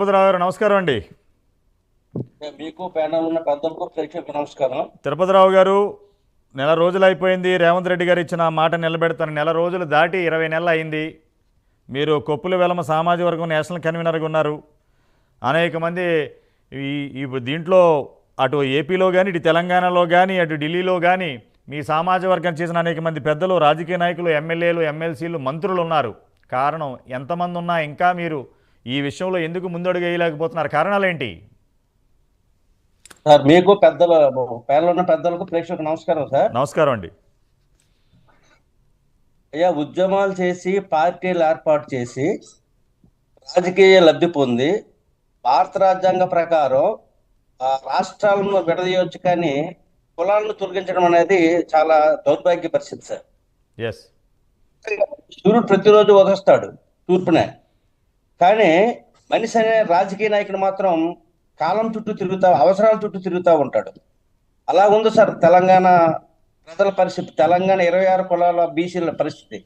తిరుపతిరావు గారు నమస్కారం అండి. మీకు ప్యానల్ ఉన్న పెద్దలకు ప్రేక్షకులకు నమస్కారం. తిరుపతిరావు గారు నెల రోజులు అయిపోయింది. రేవంత్ రెడ్డి గారు ఇచ్చిన మాట నిలబెడతాను. నెల రోజులు దాటి ఇరవై నెలలు అయింది. మీరు కొప్పుల వెలమ సామాజిక వర్గం నేషనల్ కన్వీనర్గా ఉన్నారు. అనేక మంది ఈ ఈ దీంట్లో అటు ఏపీలో కానీ ఇటు తెలంగాణలో కానీ అటు ఢిల్లీలో కానీ మీ సామాజిక వర్గం చేసిన అనేక మంది పెద్దలు రాజకీయ నాయకులు ఎమ్మెల్యేలు ఎమ్మెల్సీలు మంత్రులు ఉన్నారు. కారణం ఎంతమంది ఉన్నా ఇంకా మీరు ఈ విషయంలో ఎందుకు ముందడుగు వేయలేకపోతున్నారు కారణాలు ఏంటి సార్ మీకు పెద్దల ప్యానల్ ఉన్న పెద్దలకు ప్రేక్షకులకు నమస్కారం సార్. నమస్కారం అండి. అయ్యా ఉద్యమాలు చేసి పార్టీలు ఏర్పాటు చేసి రాజకీయ లబ్ధి పొంది భారత రాజ్యాంగ ప్రకారం ఆ రాష్ట్రాలను విడదీయొచ్చు కానీ కులాలను తొలగించడం అనేది చాలా దౌర్భాగ్య పరిస్థితి సార్. సూర్యుడు ప్రతిరోజు ఉదస్తాడు తూర్పునే. కానీ మనిషి అనే రాజకీయ నాయకుడు మాత్రం కాలం చుట్టూ తిరుగుతా అవసరాల చుట్టూ తిరుగుతూ ఉంటాడు. అలా ఉంది సార్ తెలంగాణ ప్రజల పరిస్థితి. తెలంగాణ ఇరవై ఆరు కులాల బీసీల పరిస్థితి.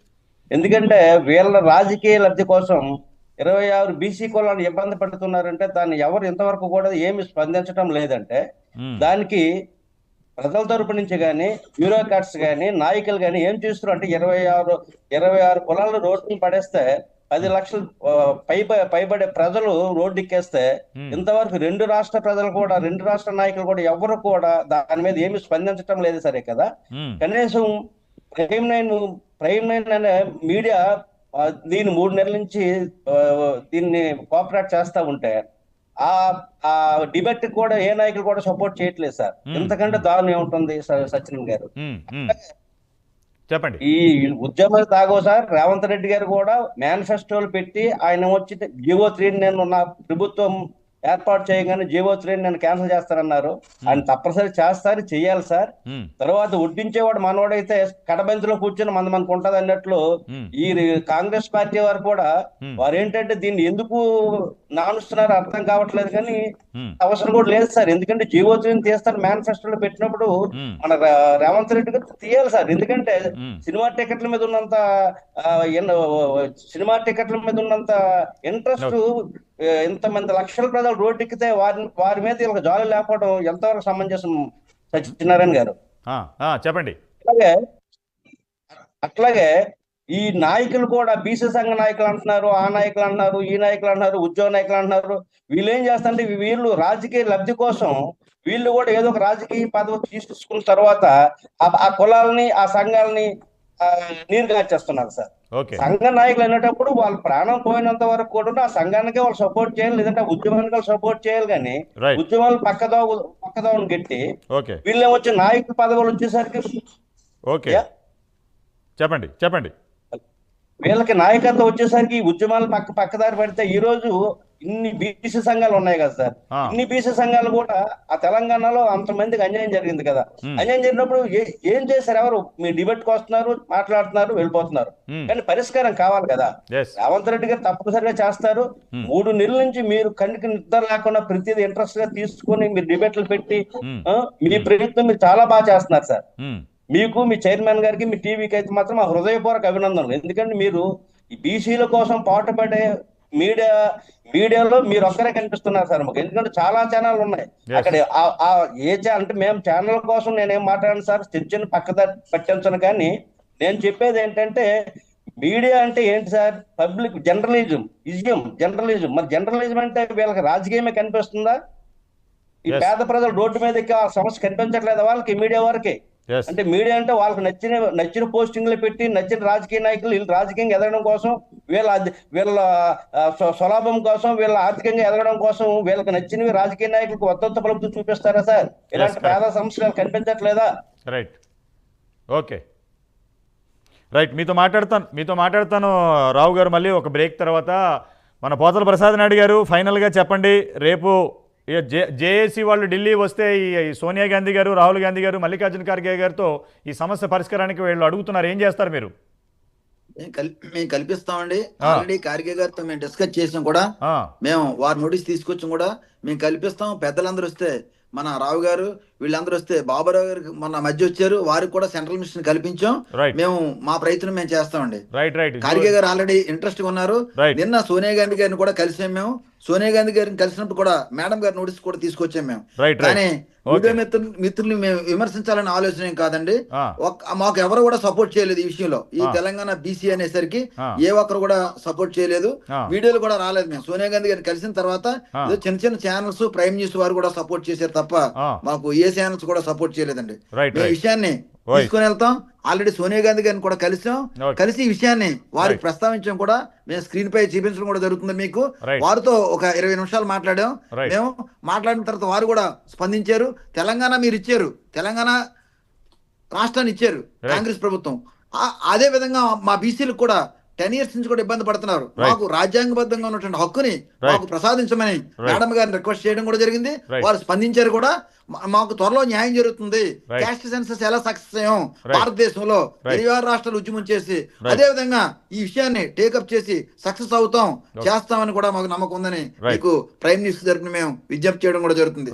ఎందుకంటే వీళ్ళ రాజకీయ లబ్ధి కోసం ఇరవై ఆరు బీసీ కులాలను ఇబ్బంది పడుతున్నారంటే దాన్ని ఎవరు ఇంతవరకు కూడా ఏమి స్పందించడం లేదంటే. దానికి ప్రజల తరపు నుంచి కానీ బ్యూరోక్రాట్స్ కానీ నాయకులు కానీ ఏం చేస్తున్నారు అంటే ఇరవై ఆరు ఇరవై ఆరు కులాలు రోడ్డుని పడేస్తే పది లక్షలు పై పైబడే ప్రజలు రోడ్డు ఎక్కేస్తే మ్మ్. ఇంతవరకు రెండు రాష్ట్ర ప్రజలు కూడా రెండు రాష్ట్ర నాయకులు కూడా ఎవరు కూడా దాని మీద ఏమి స్పందించడం లేదు సరే కదా. కనీసం ప్రైమ్ నైన్ ప్రైమ్ నైన్ అనే మీడియా దీన్ని మూడు నెలల నుంచి దీన్ని కోఆపరేట్ చేస్తా ఉంటే ఆ ఆ డిబేట్ కూడా ఏ నాయకులు కూడా సపోర్ట్ చేయట్లేదు సార్. ఇంతకంటే దారుణం ఏముంటుంది సచిన్ గారు. చెప్పండి ఈ ఉద్యమాలు తాగో సార్ రేవంత్ రెడ్డి గారు కూడా మేనిఫెస్టోలు పెట్టి ఆయన వచ్చి జీవో త్రీ నేను నా ప్రభుత్వం ఏర్పాటు చేయగానే జీవో త్రీ నేను క్యాన్సిల్ చేస్తానన్నారు ఆయన తప్పనిసరి చేస్తారు చెయ్యాలి సార్. తర్వాత వడ్డించేవాడు మనవాడైతే కడబంతిలో కూర్చొని మంది మనకు ఉంటది అన్నట్లు. ఈ కాంగ్రెస్ పార్టీ వారు కూడా మ్మ్. వారు ఏంటంటే దీన్ని ఎందుకు నానుస్తున్నారు అర్థం కావట్లేదు కానీ. అవసరం కూడా లేదు సార్ ఎందుకంటే జీవోత్సవం తీస్తారు మేనిఫెస్టోలో పెట్టినప్పుడు. మన రేవంత్ రెడ్డి గారు తీయాలి సార్ ఎందుకంటే. సినిమా టికెట్ల మీద ఉన్నంత సినిమా టికెట్ల మీద ఉన్నంత ఇంట్రెస్ట్ ఇంతమంది లక్షల ప్రజలు రోడ్డు ఎక్కితే వారి వారి మీద వీళ్ళకి జాలి లేకపోవడం ఎంతవరకు సమంజసం సత్యనారాయణ గారు చెప్పండి అట్లాగే ఈ నాయకులు కూడా బీసీ సంఘ నాయకులు అంటున్నారు ఆ నాయకులు అంటున్నారు ఈ నాయకులు అంటున్నారు ఉద్యోగ నాయకులు అంటున్నారు. వీళ్ళు ఏం చేస్తారంటే వీళ్ళు రాజకీయ లబ్ధి కోసం వీళ్ళు కూడా ఏదో ఒక రాజకీయ పదవి తీసుకున్న తర్వాత ఆ- కులాలని ఆ సంఘాలని ఆ, నీరు కాచేస్తున్నారు సార్. ఓకే. సంఘ నాయకులు అనేటప్పుడు వాళ్ళ ప్రాణం పోయినంత వరకు కూడా ఆ సంఘానికే వాళ్ళు సపోర్ట్ చేయాలి లేదంటే ఉద్యమానికి వాళ్ళు సపోర్ట్ చేయాలి కానీ ఉద్యమాలు పక్కదో పక్కదోవని గట్టి ఓకే. వీళ్ళు వచ్చి నాయకుల పదవులు వచ్చేసరికి ఓకే. చెప్పండి చెప్పండి. వీళ్ళకి నాయకత్వం వచ్చేసరికి ఉద్యమాలు పక్క పక్కదారి పెడితే ఈ రోజు ఇన్ని బీసీ సంఘాలు ఉన్నాయి కదా సార్. ఇన్ని బీసీ సంఘాలు కూడా ఆ తెలంగాణలో అంతమందికి అన్యాయం జరిగింది కదా. అన్యాయం జరిగినప్పుడు ఏ- చేశారు ఎవరు మీ డిబేట్కి వస్తున్నారు మాట్లాడుతున్నారు వెళ్ళిపోతున్నారు. కానీ పరిష్కారం కావాలి కదా రేవంత్ రెడ్డి గారు తప్పనిసరిగా చేస్తారు. మూడు నెలల నుంచి మీరు కనికి నిద్ర లేకుండా ప్రతిదీ ఇంట్రెస్ట్గా తీసుకొని మీరు డిబేట్లు పెట్టి మీ ప్రయత్నం మీరు చాలా బాగా చేస్తున్నారు సార్. మీకు మీ చైర్మన్ గారికి మీ టీవీకి అయితే మాత్రం మా హృదయపూర్వక అభినందనలు. ఎందుకంటే మీరు ఈ బీసీల కోసం పాటుపడే మీడియా మీడియాలో మీరు ఒక్కరే కనిపిస్తున్నారు సార్ మాకు. ఎందుకంటే చాలా ఛానల్ ఉన్నాయి. అక్కడ ఆ- ఆ ఏ అంటే మేము ఛానల్ కోసం నేనేం మాట్లాడాను సార్ చర్చను పక్కద పట్టించను కానీ నేను చెప్పేది ఏంటంటే మీడియా అంటే ఏంటి సార్? పబ్లిక్ జర్నలిజం ఇజియం జర్నలిజం. మరి జర్నలిజం అంటే వీళ్ళకి రాజకీయమే కనిపిస్తుందా? ఈ. పేద ప్రజలు రోడ్డు మీద ఆ సమస్య కనిపించట్లేదు వాళ్ళకి మీడియా వారికి? అంటే మీడియా అంటే వాళ్ళకి నచ్చిన నచ్చిన పోస్టింగ్లు పెట్టి నచ్చిన రాజకీయ నాయకులు వీళ్ళు రాజకీయంగా ఎదగడం కోసం వీళ్ళ వీళ్ళ స్వలాభం కోసం వీళ్ళ ఆర్థికంగా ఎదగడం కోసం వీళ్ళకి నచ్చినవి రాజకీయ నాయకులకు వద్దొత్త పలుకుతూ చూపిస్తారా సార్? ఇలాంటి. పేద సంస్థలు కనిపించట్లేదా? రైట్ ఓకే రైట్ మీతో మాట్లాడతాను మీతో మాట్లాడతాను రావు గారు మళ్ళీ ఒక బ్రేక్ తర్వాత. మన పోతల ప్రసాద్ నాయుడు గారు ఫైనల్గా చెప్పండి రేపు ఇక జే జేఏసీ వాళ్ళు ఢిల్లీ వస్తే ఈ సోనియా గాంధీ గారు రాహుల్ గాంధీ గారు మల్లికార్జున ఖర్గే గారితో ఈ సమస్య పరిష్కారానికి వీళ్ళు అడుగుతున్నారు. ఏం చేస్తారు మీరు? మేము కల్- మేము కల్పిస్తామండి. ఆల్రెడీ కార్గే గారితో మేము డిస్కస్ చేసాం కూడా. మేము వారి నోటీస్ తీసుకొచ్చాం కూడా. మేము కల్పిస్తాం. పెద్దలందరూ వస్తే మన రావు గారు వీళ్ళందరూ వస్తే బాబురావు గారు మన మధ్య వచ్చారు వారికి కూడా సెంట్రల్ మిషన్ కల్పించాం. మేము మా ప్రయత్నం మేము చేస్తామండి. రైట్ రైట్ ఖార్గే గారు ఆల్రెడీ ఇంట్రెస్ట్ ఉన్నారు. నిన్న సోనియా గాంధీ గారిని కూడా కలిసాం మేము. సోనియా గాంధీ గారిని కలిసినప్పుడు కూడా మేడం గారి నోటీస్ కూడా తీసుకొచ్చాం మేము. కానీ మిత్రులు మిత్రుల్ని మేము విమర్శించాలని ఆలోచన ఏం కాదండి. మాకు ఎవరు కూడా సపోర్ట్ చేయలేదు ఈ విషయంలో. ఈ. తెలంగాణ బీసీ అనేసరికి. ఏ ఒక్కరు కూడా సపోర్ట్ చేయలేదు. వీడియోలు కూడా రాలేదు మేము. సోనియా గాంధీ గారిని కలిసిన తర్వాత చిన్న చిన్న ఛానల్స్ ప్రైమ్ న్యూస్ వారు కూడా సపోర్ట్ చేశారు తప్ప. మాకు ఏ ఛానల్స్ కూడా సపోర్ట్ చేయలేదండి ఈ విషయాన్ని. తీసుకొని వెళ్తాం ఆల్రెడీ సోనియా గాంధీ గారిని కూడా కలిసాం. కలిసి ఈ విషయాన్ని వారికి. ప్రస్తావించడం కూడా మేము స్క్రీన్ పై చూపించడం కూడా జరుగుతుంది మీకు. వారితో ఒక ఇరవై నిమిషాలు మాట్లాడాం. మేము మాట్లాడిన తర్వాత వారు కూడా స్పందించారు తెలంగాణ మీరు ఇచ్చారు తెలంగాణ రాష్ట్రాన్ని ఇచ్చారు. కాంగ్రెస్ ప్రభుత్వం అదే విధంగా మా బీసీలకు కూడా టెన్ ఇయర్స్ నుంచి కూడా ఇబ్బంది పడుతున్నారు. మాకు రాజ్యాంగబద్ధంగా ఉన్నటువంటి హక్కుని మాకు ప్రసాదించమని మేడం గారిని రిక్వెస్ట్ చేయడం కూడా జరిగింది. వారు స్పందించారు కూడా మాకు త్వరలో న్యాయం జరుగుతుంది. క్యాస్ట్ సెన్సస్ ఎలా సక్సెస్ అయ్యాం. భారతదేశంలో. పరివార రాష్ట్రాలు ఉద్యమం చేసి. అదే విధంగా ఈ విషయాన్ని టేకప్ చేసి సక్సెస్ అవుతాం. చేస్తామని కూడా మాకు నమ్మకం ఉందని. మీకు ప్రైమ్ న్యూస్ తరపున మేము విజ్ఞప్తి చేయడం కూడా జరుగుతుంది